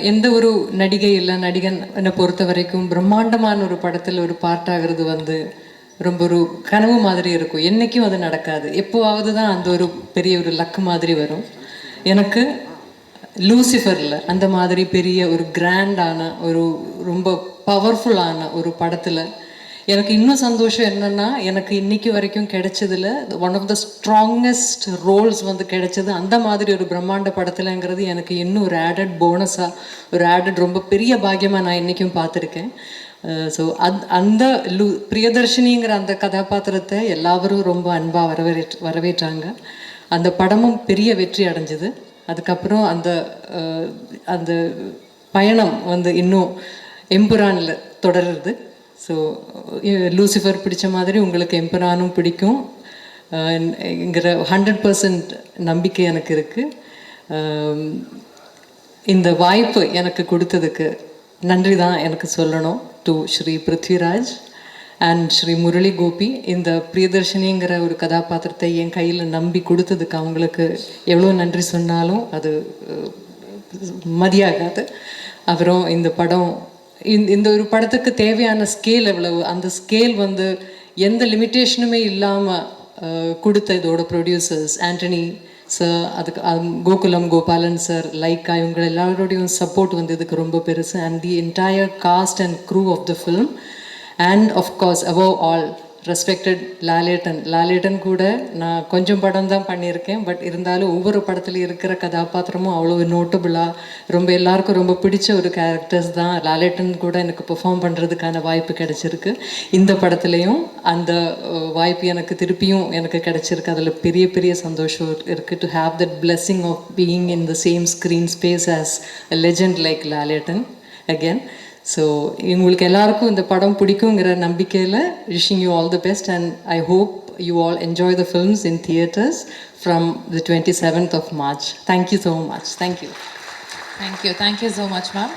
எந்த ஒரு நடிகை இல்லை நடிகன் என்னை பொறுத்த வரைக்கும் பிரம்மாண்டமான ஒரு படத்தில் ஒரு பார்ட் ஆகிறது வந்து ரொம்ப ஒரு கனவு மாதிரி இருக்கும். என்னைக்கும் அது நடக்காது. எப்போவாவது தான் அந்த ஒரு பெரிய ஒரு லக்கு மாதிரி வரும். எனக்கு லூசிஃபரில் அந்த மாதிரி பெரிய ஒரு கிராண்டான ஒரு ரொம்ப பவர்ஃபுல்லான ஒரு படத்தில் எனக்கு இன்னும் சந்தோஷம் என்னன்னா எனக்கு இன்னைக்கு வரைக்கும் கிடைச்சதுல one of the strongest roles வந்து கிடைச்சது அந்த மாதிரி ஒரு பிரம்மாண்ட படத்துலங்கிறது எனக்கு இன்னும் ஒரு ஆடட் போனஸாக ஒரு ஆடட் ரொம்ப பெரிய பாக்கியமாக நான் இன்றைக்கும் பார்த்துருக்கேன். ஸோ அந் அந்த லு பிரியதர்ஷினிங்கிற அந்த கதாபாத்திரத்தை எல்லாரும் ரொம்ப அன்பாக வரவேற்று வரவேற்றாங்க. அந்த படமும் பெரிய வெற்றி அடைஞ்சது. அதுக்கப்புறம் அந்த அந்த பயணம் வந்து இன்னும் எம்புரானில் தொடருது. ஸோ லூசிஃபர் uh, பிடிச்ச மாதிரி உங்களுக்கு எம்பரானும் பிடிக்கும். ங்கிற ஹண்ட்ரட் பர்சன்ட் நம்பிக்கை எனக்கு இருக்குது um, இந்த வாய்ப்பு எனக்கு கொடுத்ததுக்கு நன்றி தான் எனக்கு சொல்லணும் டு ஸ்ரீ பிருத்விராஜ் அண்ட் ஸ்ரீ முரளி கோபி இந்த பிரியதர்ஷினிங்கிற ஒரு கதாபாத்திரத்தை என் கையில் நம்பி கொடுத்ததுக்கு அவங்களுக்கு எவ்வளோ நன்றி சொன்னாலும் அது uh, மதியாகாது. அப்புறம் இந்த படம் இந்த இந்த ஒரு படத்துக்கு தேவையான ஸ்கேல் எவ்வளவு? அந்த ஸ்கேல் வந்து எந்த லிமிட்டேஷனுமே இல்லாமல் கொடுத்த இதோட ப்ரொடியூசர்ஸ் ஆண்டனி சார் அதுக்கு கோகுலம் கோபாலன் சார் லைக்கா இவங்க எல்லாரோடையும் சப்போர்ட் வந்து இதுக்கு ரொம்ப பெருசு. And the entire cast and crew of the film and of course above all respected Lalettan Lalettan கூட நான் கொஞ்சம் படம் தான் பண்ணியிருக்கேன் பட் இருந்தாலும் ஒவ்வொரு படத்தில் இருக்கிற கதாபாத்திரமும் அவ்வளோ நோட்டபுளாக ரொம்ப எல்லாருக்கும் ரொம்ப பிடிச்ச ஒரு கேரக்டர்ஸ் தான். லாலேட்டன் கூட எனக்கு பெர்ஃபார்ம் பண்ணுறதுக்கான வாய்ப்பு கிடைச்சிருக்கு. இந்த படத்துலையும் அந்த வாய்ப்பு எனக்கு திருப்பியும் எனக்கு கிடைச்சிருக்கு. அதில் பெரிய பெரிய சந்தோஷம் இருக்குது to have that blessing of being in the same screen space as legend like Lalettan again so உங்களுக்கு எல்லாருக்கும் இந்த படம் பிடிக்குங்கிற நம்பிக்கையில் wishing you all the best and I hope you all enjoy the films in theatres from the twenty seventh of March thank you so much thank you thank you thank you so much ma'am.